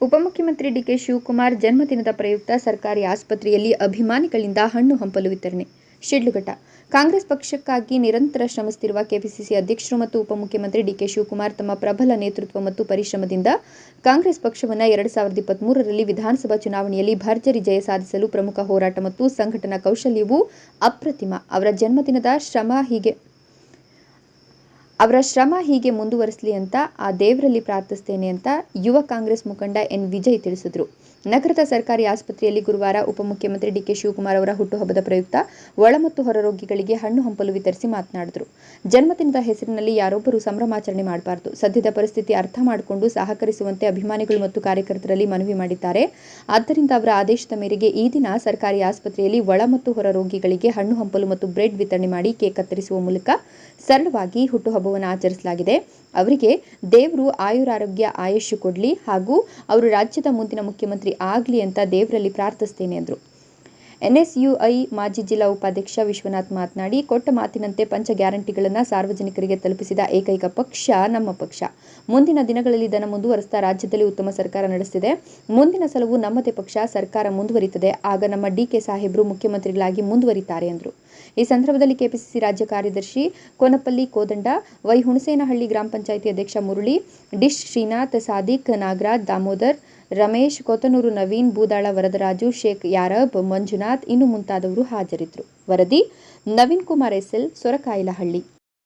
ಉಪಮುಖ್ಯಮಂತ್ರಿ ಡಿಕೆ ಶಿವಕುಮಾರ್ ಜನ್ಮದಿನದ ಪ್ರಯುಕ್ತ ಸರ್ಕಾರಿ ಆಸ್ಪತ್ರೆಯಲ್ಲಿ ಅಭಿಮಾನಿಗಳಿಂದ ಹಣ್ಣು ಹಂಪಲು ವಿತರಣೆ. ಶಿಡ್ಲಘಟ್ಟ. ಕಾಂಗ್ರೆಸ್ ಪಕ್ಷಕ್ಕಾಗಿ ನಿರಂತರ ಶ್ರಮಿಸುತ್ತಿರುವ ಕೆಪಿಸಿಸಿ ಅಧ್ಯಕ್ಷರು ಮತ್ತು ಉಪಮುಖ್ಯಮಂತ್ರಿ ಡಿಕೆ ಶಿವಕುಮಾರ್ ತಮ್ಮ ಪ್ರಬಲ ನೇತೃತ್ವ ಮತ್ತು ಪರಿಶ್ರಮದಿಂದ ಕಾಂಗ್ರೆಸ್ ಪಕ್ಷವನ್ನು ಎರಡು ಸಾವಿರದ ಇಪ್ಪತ್ತ್ಮೂರರಲ್ಲಿ ವಿಧಾನಸಭಾ ಚುನಾವಣೆಯಲ್ಲಿ ಭರ್ಜರಿ ಜಯ ಸಾಧಿಸಲು ಪ್ರಮುಖ ಹೋರಾಟ ಮತ್ತು ಸಂಘಟನಾ ಕೌಶಲ್ಯವು ಅಪ್ರತಿಮ. ಅವರ ಜನ್ಮದಿನದ ಶ್ರಮ ಹೀಗೆ. ಅವರ ಶ್ರಮ ಹೀಗೆ ಮುಂದುವರಿಸಲಿ ಅಂತ ಆ ದೇವರಲ್ಲಿ ಪ್ರಾರ್ಥಿಸ್ತೇನೆ ಅಂತ ಯುವ ಕಾಂಗ್ರೆಸ್ ಮುಖಂಡ ಎನ್. ವಿಜಯ್ ತಿಳಿಸಿದರು. ನಗರದ ಸರ್ಕಾರಿ ಆಸ್ಪತ್ರೆಯಲ್ಲಿ ಗುರುವಾರ ಉಪಮುಖ್ಯಮಂತ್ರಿ ಡಿಕೆ ಶಿವಕುಮಾರ್ ಅವರ ಹುಟ್ಟುಹಬ್ಬದ ಪ್ರಯುಕ್ತ ಒಳ ಮತ್ತು ಹೊರ ರೋಗಿಗಳಿಗೆ ಹಣ್ಣು ಹಂಪಲು ವಿತರಿಸಿ ಮಾತನಾಡಿದರು. ಜನ್ಮದಿನದ ಹೆಸರಿನಲ್ಲಿ ಯಾರೊಬ್ಬರು ಸಂಭ್ರಮಾಚರಣೆ ಮಾಡಬಾರದು. ಸದ್ಯದ ಪರಿಸ್ಥಿತಿ ಅರ್ಥ ಮಾಡಿಕೊಂಡು ಸಹಕರಿಸುವಂತೆ ಅಭಿಮಾನಿಗಳು ಮತ್ತು ಕಾರ್ಯಕರ್ತರಲ್ಲಿ ಮನವಿ ಮಾಡಿದ್ದಾರೆ. ಆದ್ದರಿಂದ ಅವರ ಆದೇಶದ ಮೇರೆಗೆ ಈ ದಿನ ಸರ್ಕಾರಿ ಆಸ್ಪತ್ರೆಯಲ್ಲಿ ಒಳ ಮತ್ತು ಹೊರ ರೋಗಿಗಳಿಗೆ ಹಣ್ಣು ಹಂಪಲು ಮತ್ತು ಬ್ರೆಡ್ ವಿತರಣೆ ಮಾಡಿ ಕೇಕ್ ಕತ್ತರಿಸುವ ಮೂಲಕ ಸರಳವಾಗಿ ಹುಟ್ಟುಹಬ್ಬವನ್ನು ಆಚರಿಸಲಾಗಿದೆ. ಅವರಿಗೆ ದೇವರು ಆಯುರಾರೋಗ್ಯ ಆಯುಷ್ಯ ಕೊಡಲಿ ಹಾಗೂ ಅವರು ರಾಜ್ಯದ ಮುಂದಿನ ಮುಖ್ಯಮಂತ್ರಿ ಆಗಲಿ ಅಂತ ದೇವರಲ್ಲಿ ಪ್ರಾರ್ಥಿಸ್ತೇನೆ ಎಂದರು ಎನ್ಎಸ್ಯುಐ ಮಾಜಿ ಜಿಲ್ಲಾ ಉಪಾಧ್ಯಕ್ಷ ವಿಶ್ವನಾಥ್ ಮಾತನಾಡಿ, ಕೊಟ್ಟ ಮಾತಿನಂತೆ ಪಂಚ ಗ್ಯಾರಂಟಿಗಳನ್ನು ಸಾರ್ವಜನಿಕರಿಗೆ ತಲುಪಿಸಿದ ಏಕೈಕ ಪಕ್ಷ ನಮ್ಮ ಪಕ್ಷ. ಮುಂದಿನ ದಿನಗಳಲ್ಲಿ ಇದನ್ನು ಮುಂದುವರೆಸ್ತಾ ರಾಜ್ಯದಲ್ಲಿ ಉತ್ತಮ ಸರ್ಕಾರ ನಡೆಸಿದೆ ಮುಂದಿನ ಸಲವು ನಮ್ಮದೇ ಪಕ್ಷ ಸರ್ಕಾರ ಮುಂದುವರಿತದೆ. ಆಗ ನಮ್ಮ ಡಿಕೆ ಸಾಹೇಬರು ಮುಖ್ಯಮಂತ್ರಿಗಳಾಗಿ ಮುಂದುವರಿತಾರೆ ಎಂದರು ಈ ಸಂದರ್ಭದಲ್ಲಿ ಕೆಪಿಸಿಸಿ ರಾಜ್ಯ ಕಾರ್ಯದರ್ಶಿ ಕೋನಪಲ್ಲಿ ಕೋದಂಡ ವೈ ಹುಣಸೇನಹಳ್ಳಿ ಗ್ರಾಮ ಪಂಚಾಯಿತಿ ಅಧ್ಯಕ್ಷ ಮುರುಳಿ, ಡಿಶ್ ಶ್ರೀನಾಥ್, ಸಾದಿಕ್ ನಾಗರಾಜ್, ದಾಮೋದರ್, ರಮೇಶ್, ಕೊತನೂರು ನವೀನ್ ಬೂದಾಳ ವರದರಾಜು, ಶೇಖ್ ಯಾರಬ್, ಮಂಜುನಾಥ್ ಇನ್ನು ಮುಂತಾದವರು ಹಾಜರಿದ್ದರು. ವರದಿ, ನವೀನ್ ಕುಮಾರ್ ಎಸ್ಎಲ್, ಸೊರಕಾಯಿಲಹಳ್ಳಿ.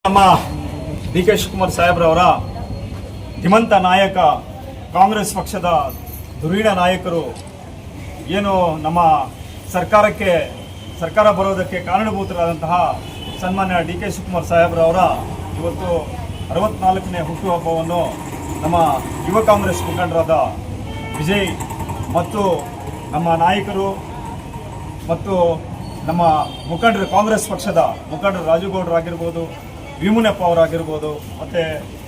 ನಮ್ಮ ಡಿ ಕೆ ಶಿವಕುಮಾರ್ ಸಾಹೇಬ್ರವರ ನಾಯಕ, ಕಾಂಗ್ರೆಸ್ ಪಕ್ಷದ ಧುರೀಣ ನಾಯಕರು, ಏನು ನಮ್ಮ ಸರ್ಕಾರಕ್ಕೆ ಸರ್ಕಾರ ಬರೋದಕ್ಕೆ ಕಾರಣಭೂತರಾದಂತಹ ಸನ್ಮಾನ್ಯ ಡಿ ಕೆ ಶಿವಕುಮಾರ್ ಸಾಹೇಬ್ರವರ ಇವತ್ತು ಅರವತ್ನಾಲ್ಕನೇ ಹುಟ್ಟುಹಬ್ಬವನ್ನು ನಮ್ಮ ಯುವ ಕಾಂಗ್ರೆಸ್ ಮುಖಂಡರಾದ ವಿಜಯ್ ಮತ್ತು ನಮ್ಮ ನಾಯಕರು ಮತ್ತು ನಮ್ಮ ಮುಖಂಡರು ಕಾಂಗ್ರೆಸ್ ಪಕ್ಷದ ಮುಖಂಡರು ರಾಜುಗೌಡರು ಆಗಿರ್ಬೋದು, ಭೀಮುನಪ್ಪ ಅವರಾಗಿರ್ಬೋದು ಮತ್ತು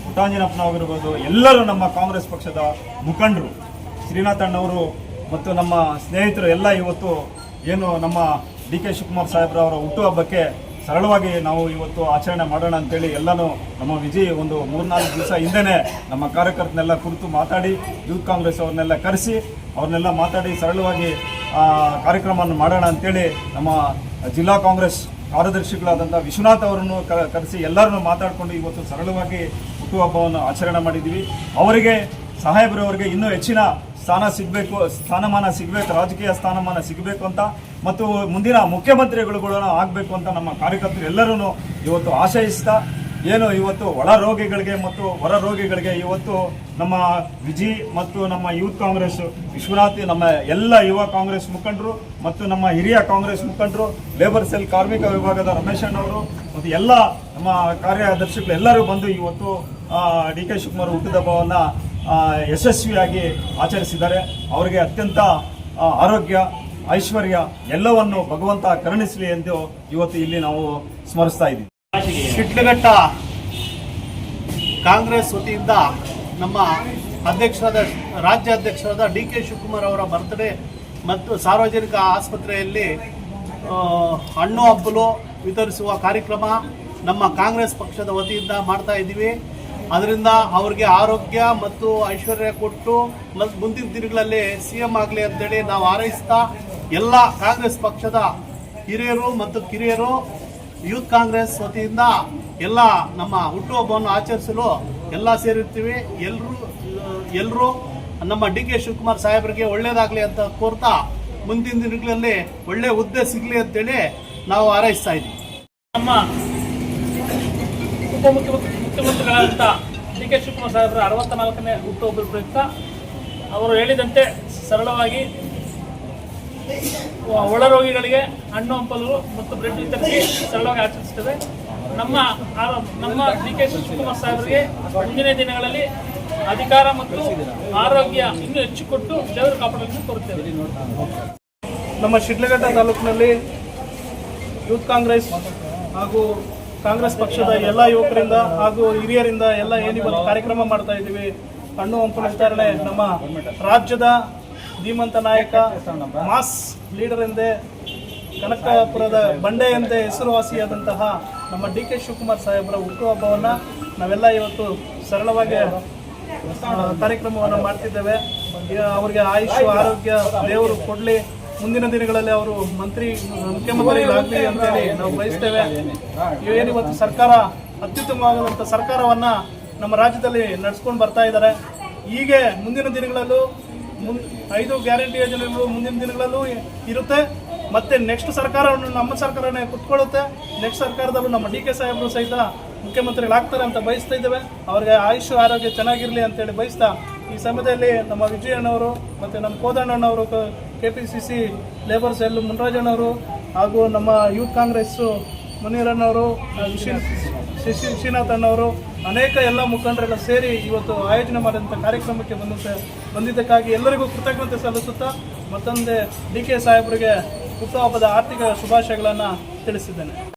ಪುಟ್ಟಾಂಜನಪ್ಪನವರಿರ್ಬೋದು ಎಲ್ಲರೂ ನಮ್ಮ ಕಾಂಗ್ರೆಸ್ ಪಕ್ಷದ ಮುಖಂಡರು. ಶ್ರೀನಾಥಣ್ಣವರು ಮತ್ತು ನಮ್ಮ ಸ್ನೇಹಿತರು ಎಲ್ಲ ಇವತ್ತು ಏನು ನಮ್ಮ ಡಿ ಕೆ ಶಿವಕುಮಾರ್ ಸಾಹೇಬ್ರವರ ಹುಟ್ಟುಹಬ್ಬಕ್ಕೆ ಸರಳವಾಗಿ ನಾವು ಇವತ್ತು ಆಚರಣೆ ಮಾಡೋಣ ಅಂತೇಳಿ ಎಲ್ಲನೂ ನಮ್ಮ ವಿಜಯ್ ಒಂದು ಮೂರ್ನಾಲ್ಕು ದಿವಸ ಹಿಂದೆನೇ ನಮ್ಮ ಕಾರ್ಯಕರ್ತನೆಲ್ಲ ಕುರಿತು ಮಾತಾಡಿ, ಯೂತ್ ಕಾಂಗ್ರೆಸ್ ಅವ್ರನ್ನೆಲ್ಲ ಕರೆಸಿ, ಅವ್ರನ್ನೆಲ್ಲ ಮಾತಾಡಿ ಸರಳವಾಗಿ ಕಾರ್ಯಕ್ರಮವನ್ನು ಮಾಡೋಣ ಅಂತೇಳಿ ನಮ್ಮ ಜಿಲ್ಲಾ ಕಾಂಗ್ರೆಸ್ ಕಾರ್ಯದರ್ಶಿಗಳಾದಂಥ ವಿಶ್ವನಾಥ್ ಅವರನ್ನು ಕರೆಸಿ ಎಲ್ಲರನ್ನು ಮಾತಾಡಿಕೊಂಡು ಇವತ್ತು ಸರಳವಾಗಿ ಹುಟ್ಟುಹಬ್ಬವನ್ನು ಆಚರಣೆ ಮಾಡಿದ್ದೀವಿ. ಅವರಿಗೆ, ಸಾಹೇಬ್ರವರಿಗೆ ಇನ್ನೂ ಹೆಚ್ಚಿನ ಸ್ಥಾನ ಸಿಗಬೇಕು, ಸ್ಥಾನಮಾನ ಸಿಗಬೇಕು, ರಾಜಕೀಯ ಸ್ಥಾನಮಾನ ಸಿಗಬೇಕು ಅಂತ ಮತ್ತು ಮುಂದಿನ ಮುಖ್ಯಮಂತ್ರಿಗಳು ಆಗಬೇಕು ಅಂತ ನಮ್ಮ ಕಾರ್ಯಕರ್ತರು ಎಲ್ಲರೂ ಇವತ್ತು ಆಶಯಿಸ್ತಾ, ಏನು ಇವತ್ತು ಒಳ ರೋಗಿಗಳಿಗೆ ಮತ್ತು ಹೊರ ರೋಗಿಗಳಿಗೆ ಇವತ್ತು ನಮ್ಮ ವಿಜಿ ಮತ್ತು ನಮ್ಮ ಯೂತ್ ಕಾಂಗ್ರೆಸ್, ವಿಶ್ವನಾಥ್, ನಮ್ಮ ಎಲ್ಲ ಯುವ ಕಾಂಗ್ರೆಸ್ ಮುಖಂಡರು ಮತ್ತು ನಮ್ಮ ಹಿರಿಯ ಕಾಂಗ್ರೆಸ್ ಮುಖಂಡರು ಲೇಬರ್ ಸೆಲ್ ಕಾರ್ಮಿಕ ವಿಭಾಗದ ರಮೇಶ್ ಅಣ್ಣವರು ಮತ್ತು ಎಲ್ಲ ನಮ್ಮ ಕಾರ್ಯದರ್ಶಿಗಳು ಎಲ್ಲರೂ ಬಂದು ಇವತ್ತು ಡಿ ಕೆ ಶಿವಕುಮಾರ್ ಹುಟ್ಟಿದಬ್ಬವನ್ನು ಯಶಸ್ವಿಯಾಗಿ ಆಚರಿಸಿದ್ದಾರೆ. ಅವರಿಗೆ ಅತ್ಯಂತ ಆರೋಗ್ಯ ಐಶ್ವರ್ಯ ಎಲ್ಲವನ್ನು ಭಗವಂತ ಕರುಣಿಸಲಿ ಎಂದು ಇವತ್ತು ಇಲ್ಲಿ ನಾವು ಸ್ಮರಿಸ್ತಾ ಇದ್ದೀವಿ. ಶಿಟ್ಲಘಟ್ಟ ಕಾಂಗ್ರೆಸ್ ವತಿಯಿಂದ ನಮ್ಮ ಅಧ್ಯಕ್ಷರಾದ ರಾಜ್ಯ ಅಧ್ಯಕ್ಷರಾದ ಡಿ ಕೆ ಶಿವಕುಮಾರ್ ಅವರ ಬರ್ತ್ಡೇ ಮತ್ತು ಸಾರ್ವಜನಿಕ ಆಸ್ಪತ್ರೆಯಲ್ಲಿ ಹಣ್ಣು ಹಬ್ಬಲು ವಿತರಿಸುವ ಕಾರ್ಯಕ್ರಮ ನಮ್ಮ ಕಾಂಗ್ರೆಸ್ ಪಕ್ಷದ ವತಿಯಿಂದ ಮಾಡ್ತಾ ಇದ್ದೀವಿ. ಅದರಿಂದ ಅವರಿಗೆ ಆರೋಗ್ಯ ಮತ್ತು ಐಶ್ವರ್ಯ ಕೊಟ್ಟು ಮತ್ತು ಮುಂದಿನ ದಿನಗಳಲ್ಲಿ ಸಿ ಎಂ ಆಗಲಿ ಅಂತೇಳಿ ನಾವು ಹಾರೈಸ್ತಾ ಎಲ್ಲ ಕಾಂಗ್ರೆಸ್ ಪಕ್ಷದ ಹಿರಿಯರು ಮತ್ತು ಕಿರಿಯರು, ಯೂತ್ ಕಾಂಗ್ರೆಸ್ ವತಿಯಿಂದ ಎಲ್ಲ ನಮ್ಮ ಹುಟ್ಟುಹಬ್ಬವನ್ನು ಆಚರಿಸಲು ಎಲ್ಲ ಸೇರಿರ್ತೀವಿ. ಎಲ್ಲರೂ ಎಲ್ಲರೂ ನಮ್ಮ ಡಿ ಕೆ ಶಿವಕುಮಾರ್ ಸಾಹೇಬರಿಗೆ ಒಳ್ಳೇದಾಗಲಿ ಅಂತ ಕೋರ್ತಾ ಮುಂದಿನ ದಿನಗಳಲ್ಲಿ ಒಳ್ಳೆ ಹುದ್ದೆ ಸಿಗಲಿ ಅಂತೇಳಿ ನಾವು ಹಾರೈಸ್ತಾ ಇದ್ದೀವಿ. ನಮ್ಮ ಉಪಮುಖ್ಯಮಂತ್ರಿ ಮುಖ್ಯಮಂತ್ರಿಗಳಾದಂಥ ಡಿ ಕೆ ಶಿವಕುಮಾರ್ ಸಾಹೇಬರ ಅರವತ್ತ ನಾಲ್ಕನೇ ಹುಟ್ಟುಹಬ್ಬದ ಪ್ರಯುಕ್ತ ಅವರು ಹೇಳಿದಂತೆ ಸರಳವಾಗಿ ಒ- ಒಳ ರೋಗಿಗಳಿಗೆ ಹಣ್ಣು, ಹಂಪಲು ಮತ್ತು ಬ್ರೆಡ್ ವಿತರಿಸಿ ಸರಳವಾಗಿ ಆಚರಿಸುತ್ತೇವೆ. ನಮ್ಮ ನಮ್ಮ ಡಿ ಕೆ ಶಿವಕುಮಾರ್ ಸಾಹೇಬರಿಗೆ ಮುಂದಿನ ದಿನಗಳಲ್ಲಿ ಅಧಿಕಾರ ಮತ್ತು ಆರೋಗ್ಯ ಇನ್ನೂ ಹೆಚ್ಚು ಕೊಟ್ಟು ದೇವರು ಕಾಪಾಡಲು ಕೋರುತ್ತೇವೆ. ನಮ್ಮ ಶಿಡ್ಲಘಟ್ಟ ತಾಲೂಕಿನಲ್ಲಿ ಯೂತ್ ಕಾಂಗ್ರೆಸ್ ಹಾಗೂ ಕಾಂಗ್ರೆಸ್ ಪಕ್ಷದ ಎಲ್ಲ ಯುವಕರಿಂದ ಹಾಗೂ ಹಿರಿಯರಿಂದ ಎಲ್ಲ ಏನಿವತ್ತು ಕಾರ್ಯಕ್ರಮ ಮಾಡ್ತಾ ಇದ್ದೀವಿ. ಹಣ್ಣು, ಹಂಪಲು ವಿತರಣೆ ನಮ್ಮ ರಾಜ್ಯದ ಧೀಮಂತ ನಾಯಕ, ಮಾಸ್ ಲೀಡರ್ ಎಂದೇ ಕನಕಪುರದ ಬಂಡೆ ಎಂದೇ ಹೆಸರುವಾಸಿಯಾದಂತಹ ನಮ್ಮ ಡಿ ಕೆ ಶಿವಕುಮಾರ್ ಸಾಹೇಬರ ಹುಟ್ಟುಹಬ್ಬವನ್ನು ನಾವೆಲ್ಲ ಇವತ್ತು ಸರಳವಾಗಿ ಕಾರ್ಯಕ್ರಮವನ್ನು ಮಾಡ್ತಿದ್ದೇವೆ. ಅವರಿಗೆ ಆಯುಷ್ ಆರೋಗ್ಯ ದೇವರು ಕೊಡಲಿ. ಮುಂದಿನ ದಿನಗಳಲ್ಲಿ ಅವರು ಮಂತ್ರಿ ಮುಖ್ಯಮಂತ್ರಿಗಳಾಗಲಿ ಅಂತೇಳಿ ನಾವು ಬಯಸ್ತೇವೆ. ಏನಿವತ್ತು ಸರ್ಕಾರ ಅತ್ಯುತ್ತಮವಾದಂಥ ಸರ್ಕಾರವನ್ನು ನಮ್ಮ ರಾಜ್ಯದಲ್ಲಿ ನಡೆಸ್ಕೊಂಡು ಬರ್ತಾ ಇದ್ದಾರೆ. ಹೀಗೆ ಮುಂದಿನ ದಿನಗಳಲ್ಲೂ ಐದು ಗ್ಯಾರಂಟಿ ಯೋಜನೆಗಳು ಮುಂದಿನ ದಿನಗಳಲ್ಲೂ ಇರುತ್ತೆ. ಮತ್ತೆ ನೆಕ್ಸ್ಟ್ ಸರ್ಕಾರವನ್ನು, ನಮ್ಮ ಸರ್ಕಾರನೇ ಕುತ್ಕೊಳ್ಳುತ್ತೆ. ನೆಕ್ಸ್ಟ್ ಸರ್ಕಾರದಲ್ಲೂ ನಮ್ಮ ಡಿ ಕೆ ಸಾಹೇಬರು ಸಹಿತ ಮುಖ್ಯಮಂತ್ರಿಗಳಾಗ್ತಾರೆ ಅಂತ ಬಯಸ್ತಾ ಇದ್ದೇವೆ. ಅವ್ರಿಗೆ ಆಯುಷ್ ಆರೋಗ್ಯ ಚೆನ್ನಾಗಿರಲಿ ಅಂತೇಳಿ ಬಯಸ್ತಾ ಈ ಸಮಯದಲ್ಲಿ ನಮ್ಮ ವಿಜಯಣ್ಣವರು ಮತ್ತು ನಮ್ಮ ಕೋದಣ್ಣನವರು K P C C labour cell ಮುನ್ರಾಜಣ್ಣವರು ಹಾಗೂ ನಮ್ಮ ಯೂತ್ ಕಾಂಗ್ರೆಸ್ಸು ಮುನೀರಣ್ಣವರು ಶಶಿ ಶ್ರೀನಾಥ್ ಅಣ್ಣವರು ಅನೇಕ ಎಲ್ಲ ಮುಖಂಡರೆಲ್ಲ ಸೇರಿ ಇವತ್ತು ಆಯೋಜನೆ ಮಾಡಿದಂಥ ಕಾರ್ಯಕ್ರಮಕ್ಕೆ ಬಂದಂತೆ ಬಂದಿದ್ದಕ್ಕಾಗಿ ಎಲ್ಲರಿಗೂ ಕೃತಜ್ಞತೆ ಸಲ್ಲಿಸುತ್ತಾ ಮತ್ತೊಂದೇ ಡಿ ಕೆ ಸಾಹೇಬರಿಗೆ ಹುಟ್ಟುಹಬ್ಬದ ಆರ್ಥಿಕ ಶುಭಾಶಯಗಳನ್ನು ತಿಳಿಸಿದ್ದೇನೆ.